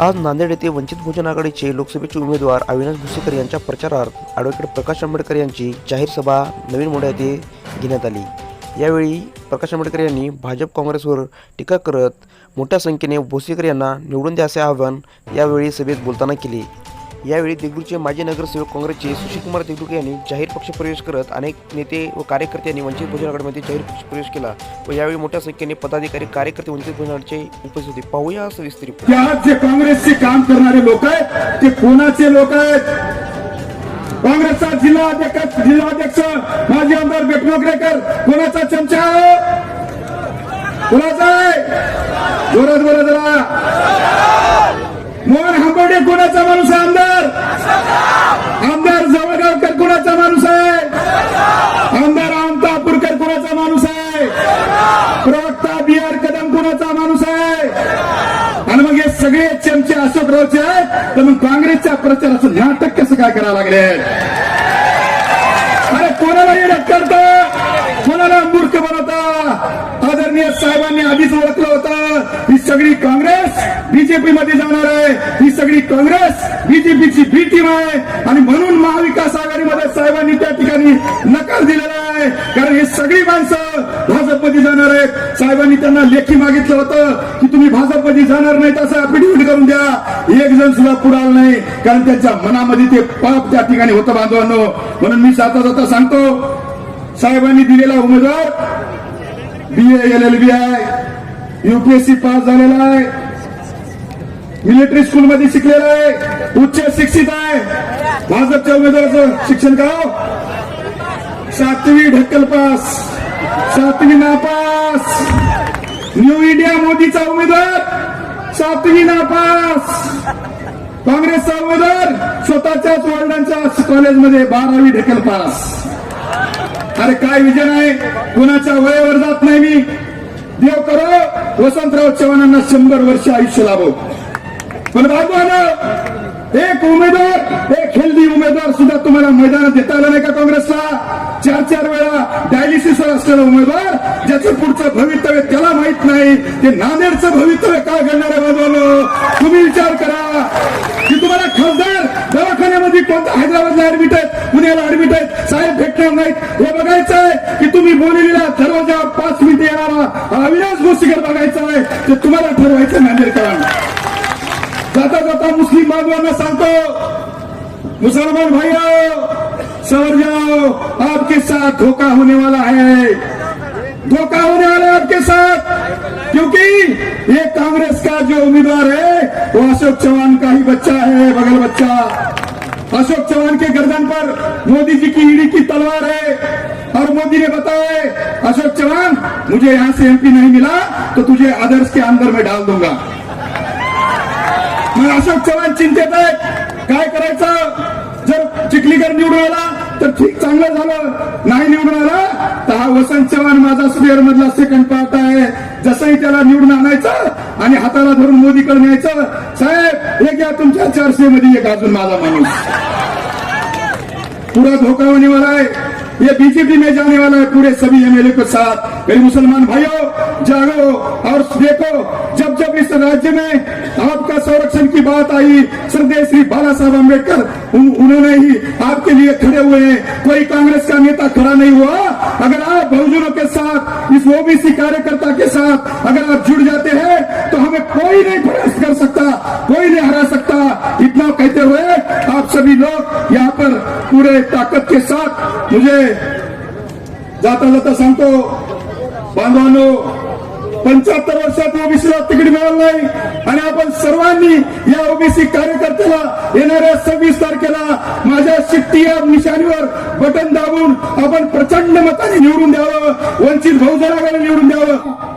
आज नांदेड येथे वंचित बहुजन आघाडीचे लोकसभेचे उमेदवार अविनाश भुसेकर यांच्या प्रचारार्थ ॲडव्होकेट प्रकाश आंबेडकर यांची जाहीर सभा नवीन मोढ्या येथे घेण्यात आली. यावेळी प्रकाश आंबेडकर यांनी भाजप काँग्रेसवर टीका करत मोठ्या संख्येने भोसेकर यांना निवडून द्या असे आवाहन यावेळी सभेत बोलताना केले. यावेळी देगलूरचे माजी नगरसेवक काँग्रेसचे सुशीलकुमार देगलूर यांनी जाहीर पक्षप्रवेश करत अनेक नेते व कार्यकर्त्यांनी वंचित भोजन आघाडीमध्ये जाहीर पक्षप्रवेश केला व यावेळी मोठ्या संख्येने पदाधिकारी कार्यकर्ते वंचित बहुजन आघाडीचे उपस्थित होते. पाहूया सविस्तर विस्तृत आज जे काँग्रेसचे काम करणारे लोक आहेत ते कोणाचे लोक आहेत. काँग्रेसचा जिल्हा अध्यक्ष जिल्हाध्यक्ष माजी आमदार बेटमोगरेकर कोणाचा चमचा. आहे कोणाचा आहे. जोरात बोला जरा. मोहन हंबर्डे कोणाचा माणूस आहे आमदार? आमदार जवळगावकर कोणाचा माणूस आहे? आमदार आमतापूरकर कोणाचा माणूस आहे? प्रवक्ता बी आर कदम कोणाचा माणूस आहे? आणि मग हे सगळे चमचे अशोकरावचे आहेत तर मग काँग्रेसच्या प्रचाराचं नाटक कसं काय करावं लागले? अरे कोणाला येण्यात करता? कोणाला मूर्ख बनवता? आदरणीय साहेबांनी आधीच ओळख होतं ही सगळी काँग्रेस बीजेपी मध्ये जाणार आहे. ही सगळी काँग्रेस बीजेपीची बी टीम आहे. आणि म्हणून महाविकास आघाडीमध्ये साहेबांनी त्या ठिकाणी नकार दिलेला आहे. कारण ही सगळी माणसं भाजपमध्ये जाणार आहेत. साहेबांनी त्यांना लेखी मागितलं होतं की तुम्ही भाजपमध्ये जाणार नाहीत असं अफिडेव्हिट करून द्या. एक जण सुद्धा पुढाल नाही. कारण त्यांच्या मनामध्ये ते पाप त्या ठिकाणी होतं बांधवांनो. म्हणून मी जाता जाता सांगतो साहेबांनी दिलेला उमेदवार B L L B I UPSC pass झालेला आहे. मिलिटरी स्कूल मध्ये शिकलेला आहे. उच्च शिक्षित आहे. भाजपच्या उमेदवाराचं शिक्षण का सातवी ढक्कल पास. सातवी नापास. न्यू इंडिया मोदीचा उमेदवार. सातवी नापास. काँग्रेसचा उमेदवार. स्वतःच्याच वडिलांच्या कॉलेजमध्ये बारावी ढकल पास. अरे काय विजन आहे. कुणाच्या वयावर जात नाही मी. देव करो. वसंतराव चव्हाणांना शंभर वर्ष आयुष्य लाभो. पण बाजूला एक उमेदवार एक हेल्दी उमेदवार सुद्धा तुम्हाला मैदानात देता आला नाही का काँग्रेसला? चार चार वेळा डायलिसिसवर असलेला उमेदवार ज्याचं पुढचं भवितव्य त्याला माहीत नाही ते नांदेडचं भवितव्य काय घडणार आहे बाबा तुम्ही विचार करा. की तुम्हाला खासदार दवाखान्यामध्ये कोणता हैदराबादला ऍडमिट आहेत पुण्याला ऍडमिट आहेत साहेब भेटणार नाहीत. हे बघायचं आहे की तुम्ही बोललेला दरवाजा पाच मिनिटे येणारा अविनाश गोष्टीकर बघायचा आहे. ते तुम्हाला ठरवायचं नांदेडकरांना. जाता जाता मुस्लिम बांधवांना सांगतो मुसलमान भाइयों सवर जाओ आपके साथ धोखा होने वाला है। धोखा होने वाला है आपके साथ, क्योंकि ये कांग्रेस का जो उम्मीदवार है, वो अशोक चौहान का ही बच्चा है, बगल बच्चा। अशोक चौहान के गर्दन पर मोदी जी की ईडी की तलवार है, और मोदी ने बताया, अशोक चौहान मुझे यहाँ से एमपी नहीं मिला तो तुझे आदर्श के अंदर में डाल दूँगा। मग अशोक चव्हाण चिंतेत आहेत. काय करायचं? जर चिखलीकर निवडून आला तर ठीक चांगलं झालं. नाही निवडून आला तर हा वसंत चव्हाण माझा स्पेअर मधला सेकंड पार्ट आहे. जसंही त्याला निवडून आणायचं आणि हाताला धरून मोदीकडे न्यायचं. साहेब हे घ्या तुमच्या चारशे मध्ये एक अजून माझा माणूस. पूरा धोखा होने आहे. ये बीजेपी में जाने वाला है पूरे सभी एमएलए के साथ। मेरे मुसलमान भाइयों जागो और देखो जब जब इस राज्य में आपका संरक्षण की बात आई श्रद्धेय श्री बाला साहब अंबेडकर उन, उन्होंने ही आपके लिए खड़े हुए हैं। कोई कांग्रेस का नेता खड़ा नहीं हुआ। अगर आप बहुजनों के साथ इस ओबीसी कार्यकर्ता के साथ अगर आप जुड़ जाते हैं तो हमें कोई नहीं परास्त कर सकता कोई नहीं हरा सकता। इतना कहते हुए आप सभी लोग यहाँ पर पूरे ताकत के साथ मुझे जाता जाता सांगतो बांधवांनो पंच्याहत्तर वर्षात ओबीसीला तिकीट मिळालं नाही आणि आपण सर्वांनी या ओबीसी कार्यकर्त्याला येणाऱ्या सव्वीस तारखेला माझ्या शिट्टी या निशाणीवर बटन दाबून आपण प्रचंड मताने निवडून द्यावं वंचित बहुजन आघाडी निवडून द्यावं.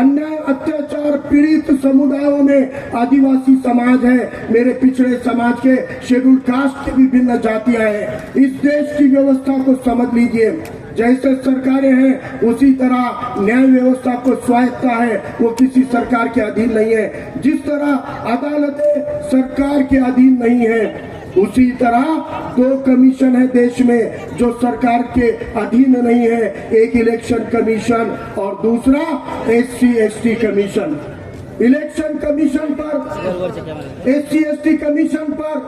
अन्याय अत्याचार पीड़ित समुदायों में आदिवासी समाज है मेरे पिछड़े समाज के शेड्यूल कास्ट की विभिन्न जातियां हैं इस देश की व्यवस्था को समझ लीजिए. जैसे सरकारें हैं, उसी तरह न्याय व्यवस्था को स्वायत्ता है, वो किसी सरकार के अधीन नहीं है। जिस तरह अदालतें सरकार के अधीन नहीं है, उसी तरह दो कमीशन है देश में जो सरकार के अधीन नहीं है, एक इलेक्शन कमीशन और दूसरा S C commission. Election commission पर एस सी कमीशन पर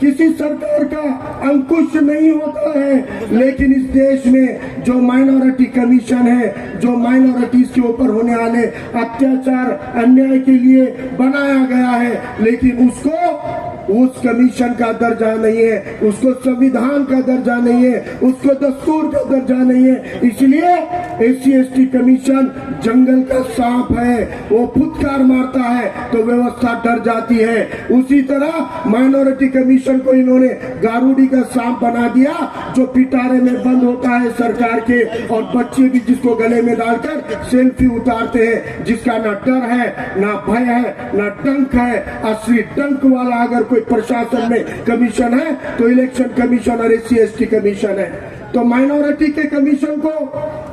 किसी सरकार का अंकुश नहीं होता है। लेकिन इस देश में जो माइनॉरिटी कमीशन है, जो माइनॉरिटीज के ऊपर होने वाले अत्याचार, अन्याय के लिए बनाया गया है, लेकिन उसको उस कमीशन का दर्जा नहीं है, उसको संविधान का दर्जा नहीं है, उसको दस्तूर का दर्जा नहीं है। इसलिए एस सी कमीशन जंगल का सांप है, वो फुटकार मारता है तो व्यवस्था डर जाती है। उसी तरह माइनॉरिटी कमीशन को इन्होंने गारूडी का सांप बना दिया, जो पिटारे में बंद होता है सरकार के, और बच्चे भी जिसको गले में डालकर सेल्फी उतारते हैं, जिसका ना डर है, ना भय है, ना डंक है। असली डंक वाला अगर कोई प्रशासन में कमीशन है तो इलेक्शन कमीशन और एस सी कमीशन है। तो माइनॉरिटी के कमीशन को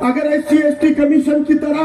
अगर एस सी कमीशन की तरह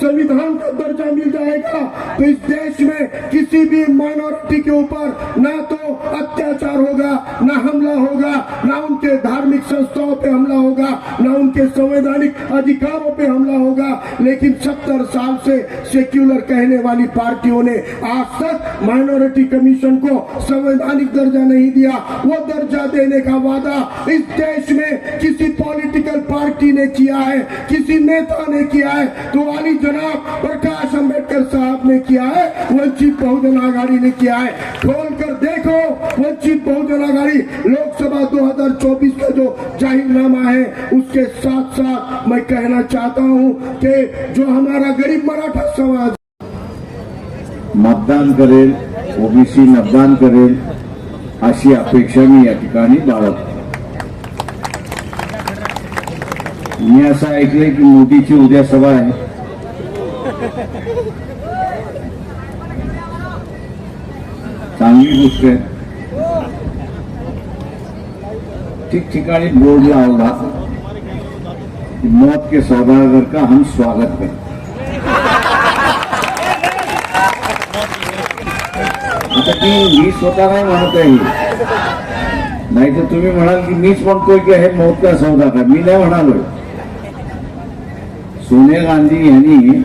संविधान का दर्जा मिल जाएगा तो इस देश में किसी भी माइनॉरिटी के ऊपर ना तो अत्याचार होगा, ना हमला होगा, ना उनके धार्मिक संस्थाओं पे हमला होगा, ना उनके संवैधानिक अधिकारों पे हमला होगा। लेकिन सत्तर साल से सेक्युलर कहने वाली पार्टियों ने आज तक माइनॉरिटी कमीशन को संवैधानिक दर्जा नहीं दिया। वो दर्जा देने का वादा इस देश में किसी पॉलिटिकल पार्टी ने किया है, किसी नेता ने किया है। तो वाली जनाब, प्रकाश अंबेडकर साहब ने किया है, वंचित बहुजन आघाड़ी ने किया है। खोल कर देखो, वंचित बहुजन आघाड़ी, लोकसभा 2024 का जो जाहिरनामा है, उसके साथ साथ मैं कहना चाहता हूँ कि जो हमारा गरीब मराठा समाज मतदान करेल, ओबीसी मतदान करेल, अशी अपेक्षा मी या ठिकाणी बाळगतो. मी असं ऐकलंय की मोदीची उद्या सभा आहे. चांगली गोष्ट आहे. ठिकठिकाणी बोर्ड लावला मौत के सौदागर का हम स्वागत करते आता ती मी स्वतः नाही म्हणत आहे. नाही तर तुम्ही म्हणाल की मीच म्हणतोय की हे मौत का सौदागर? मी नाही म्हणालोय. सोनिया गांधी यांनी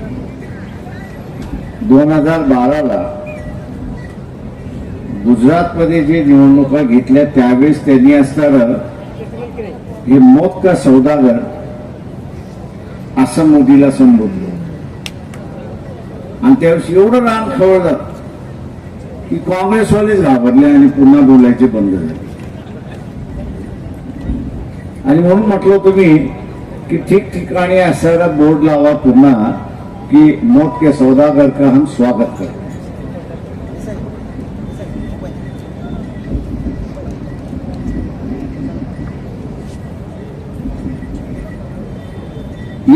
दोन हजार बाराला गुजरातमध्ये जे निवडणुका घेतल्या त्यावेळेस त्यांनी असणारं हे मौत का सौदागर असं मोदीला संबोधलं. आणि त्यावेळेस एवढं रान खवळलं की काँग्रेसवालेच घाबरले आणि पुन्हा बोलायचे बंद झाले. आणि म्हणून म्हटलं तुम्ही की ठिकठिकाणी असायला बोर्ड लावा पुन्हा. की मौत के सौदागर का हम स्वागत करते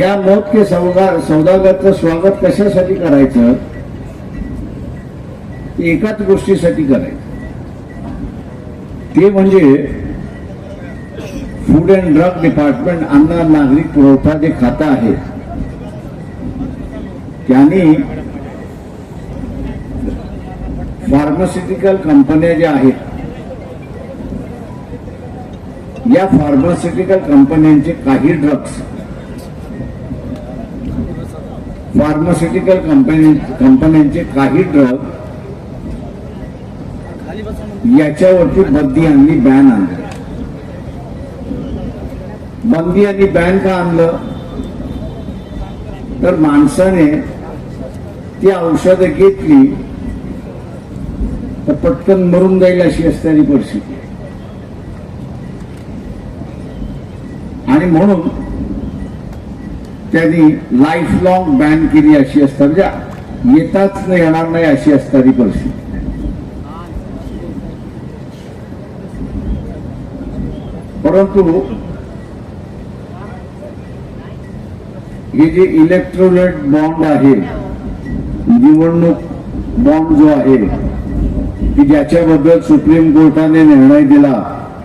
या मौत के सौदा सौदागरचं स्वागत कशासाठी करायचं? एकाच गोष्टीसाठी करायचं. ते म्हणजे फूड अँड ड्रग डिपार्टमेंट अन्न नागरिक पुरवठा जे खातं आहे त्यांनी फार्मास्युटिकल कंपन्या ज्या आहेत या फार्मास्युटिकल कंपन्यांचे काही ड्रग्स फार्मास्युटिकल कंपनी कंपन्यांचे काही ड्रग याच्यावरती बंदी आणली बॅन आणली. बंदी आणि बॅन का आणलं? तर माणसाने ती औषधं घेतली तर पटकन मरून जाईल अशी असणारी परिस्थिती आणि म्हणून त्यांनी लाईफ लॉंग बॅन केली अशी असतात म्हणजे येताच नाही येणार नाही अशी असणारी परिस्थिती. परंतु हे जे इलेक्ट्रोलेट बॉन्ड आहे निवडणूक बॉम्ब जो आहे की ज्याच्याबद्दल सुप्रीम कोर्टाने निर्णय दिला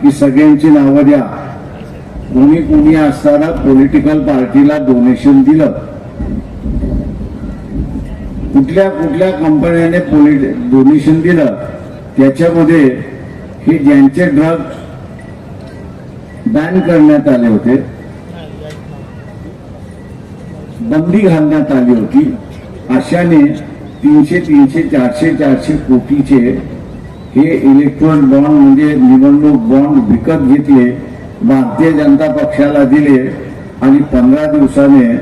की सगळ्यांची नावं द्या. कोणी कोणी असताना पॉलिटिकल पार्टीला डोनेशन दिलं. कुठल्या कुठल्या कंपन्याने डोनेशन दिलं त्याच्यामध्ये हे ज्यांचे ड्रग बॅन करण्यात आले होते बंदी घालण्यात आली होती अशाने तीनशे तीनशे चारशे चारशे कोटीचे हे इलेक्ट्रॉन बॉन्ड म्हणजे निवडणूक बॉन्ड विकत घेतले भारतीय जनता पक्षाला दिले आणि पंधरा दिवसाने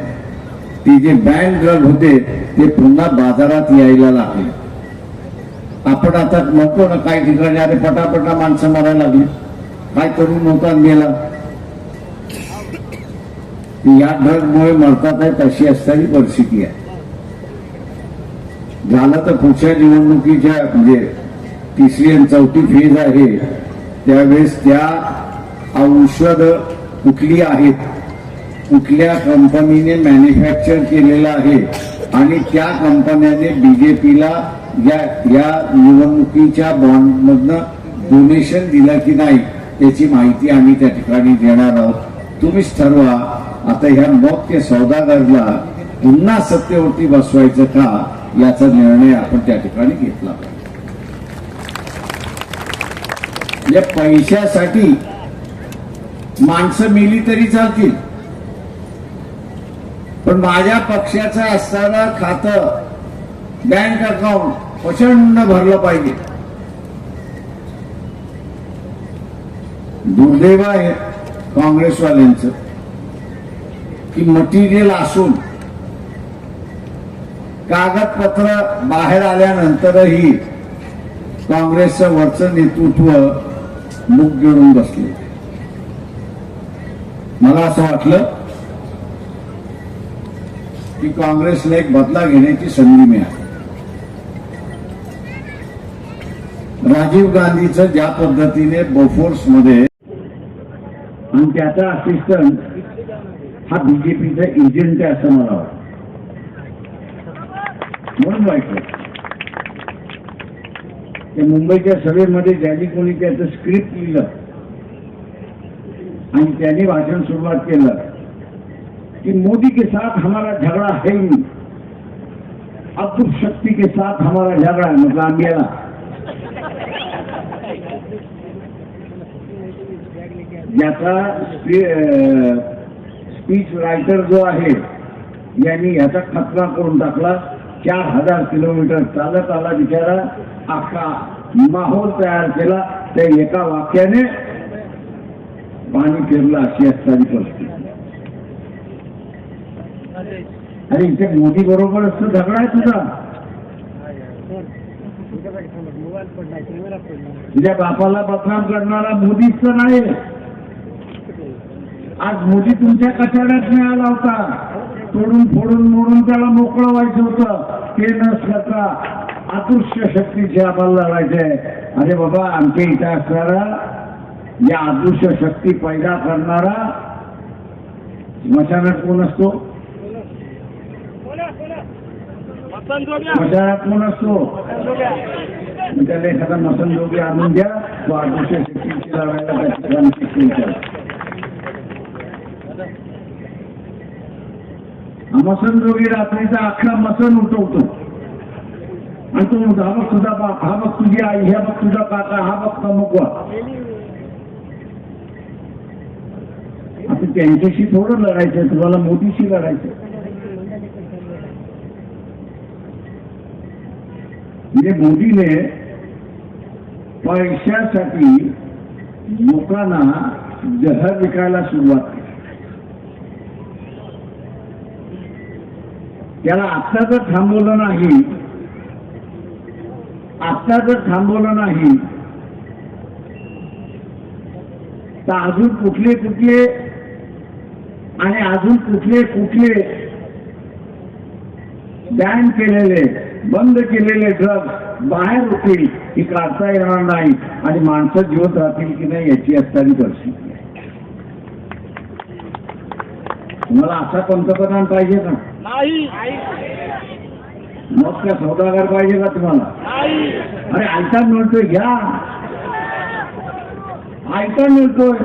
ते जे बँक ड्रग होते ते पुन्हा बाजारात यायला लागले. आपण आता म्हणतो ना काही ठिकाणी अरे पटापटा माणसं मारायला लागली. काय तरुण होता गेला. या ड्रगमुळे मरतात आहेत तशी असणारी परिस्थिती आहे. झालं तर पुढच्या निवडणुकीच्या म्हणजे तिसरी आणि चौथी फेज आहे त्यावेळेस त्या औषध कुठली आहेत? कुठल्या कंपनीने मॅन्युफॅक्चर केलेलं आहे? आणि त्या कंपन्याने बीजेपीला या या निवडणुकीच्या बॉन्डमधनं डोनेशन दिलं की नाही त्याची माहिती आम्ही त्या ठिकाणी देणार आहोत. तुम्हीच ठरवा. आता ह्या मोठ्या सौदागरला पुन्हा सत्तेवरती बसवायचं का? याचा निर्णय आपण त्या ठिकाणी घेतला पाहिजे. या पैशासाठी माणसं मेली तरी चालतील. पण माझ्या पक्षाचं असताना खातं बँक अकाउंट प्रचंड भरलं पाहिजे. दुर्दैव आहे काँग्रेसवाल्यांचं की मटेरियल असून कागदपत्र बाहेर आल्यानंतरही काँग्रेसचं वरचं नेतृत्व मुख गिळून बसले. मला असं वाटलं की काँग्रेसला एक बदला घेण्याची संधी मिळाली. राजीव गांधीचं ज्या पद्धतीने बोफोर्समध्ये आणि त्याचा असिस्टंट हा बीजेपीचा एजंट आहे असं मला वाटतं. म्हणून वाटलं त्या मुंबईच्या सभेमध्ये ज्याने कोणी त्याचं स्क्रिप्ट लिहिलं आणि त्यांनी भाषण सुरुवात केलं की मोदी के साथ हमारा झगड़ा है ही. नहीं अब्दुल के साथ हमारा झगड़ा म्हटलं मतलब आंबियाला याचा स्पीच रायटर जो आहे यांनी याचा खतरा करून टाकला. चार हजार किलोमीटर चालत आला बिचारा अख्खा माहोल तयार केला. त्या एका वाक्याने पाणी फिरलं अशी असणारी परिस्थिती. अरे इथे मोदी बरोबर असं झगडा आहे तुझा. तुझ्या बापाला बदनाम करणारा मोदीच तर नाही. आज मोदी तुमच्या कचाड्यात मिळाला होता. तोडून फोडून मोडून त्याला मोकळं व्हायचं होतं. ते न अदृश्य शक्तीची आम्हाला लढायचे अरे बाबा आमच्या इथे असणारा या अदृश्य शक्ती पैदा करणारा स्मशानात कोण असतो? स्मशानात कोण असतो? म्हणजे त्याला एखादा मसन जोगी आणून द्या तो अदृश्य शक्तीची लढायला मसन जोगी रात्रीचा अख्खा मसन उठवतो. आणि तो म्हणतो हा बघ तुझा बाप हा बघ तुझी आई हा बघ तुझा काका हा बघ प्रमुख आता त्यांच्याशी थोडं लढायचं तुम्हाला मोदीशी लढायचं म्हणजे मोदीने पैशासाठी लोकांना जहर विकायला सुरुवात याला त्याला आत्ता जर थांबवलं नाही आत्ता जर थांबवलं नाही तर अजून कुठले कुठले आणि अजून कुठले कुठले बॅन केलेले बंद केलेले ड्रग्ज बाहेर होतील ही काढता येणार नाही. आणि माणसं जिवंत राहतील की नाही याची असणारी परिस्थिती आहे. तुम्हाला असा पंतप्रधान पाहिजे का? मग का सौदागर पाहिजे का तुम्हाला? अरे ऐका मिळतोय घ्या. ऐका मिळतोय